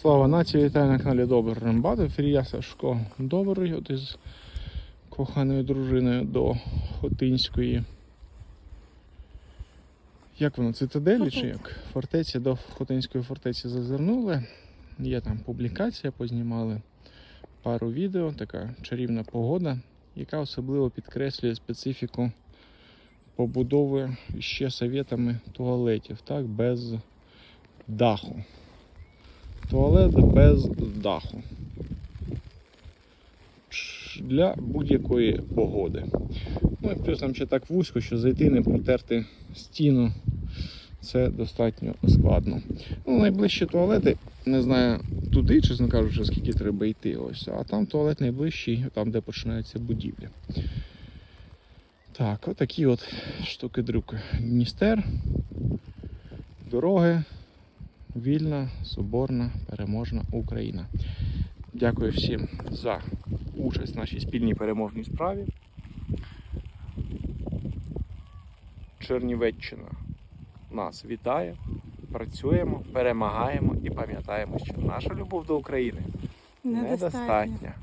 Слава нації, вітаю на каналі Добрий Рембат. Ефірі я Сашко Добрий, от із коханою дружиною до Хотинської. Як воно, цитаделі чи як? Фортеці до Хотинської фортеці зазирнули. Є там публікація, познімали пару відео, така чарівна погода, яка особливо підкреслює специфіку побудови ще совєтами туалетів, так, без даху. Туалет без даху. Для будь-якої погоди. Ну і плюс там ще так вузько, що зайти, не протерти стіну. Це достатньо складно. Ну, найближчі туалети, не знаю, туди, чесно кажучи, скільки треба йти. Ось. А там туалет найближчий, там, де починається будівля. Так, отакі от штуки-дрюки. Дністер, дороги, вільна, соборна, переможна Україна. Дякую всім за участь в нашій спільній переможній справі. Чернівеччина нас вітає, працюємо, перемагаємо і пам'ятаємо, що наша любов до України недостатня.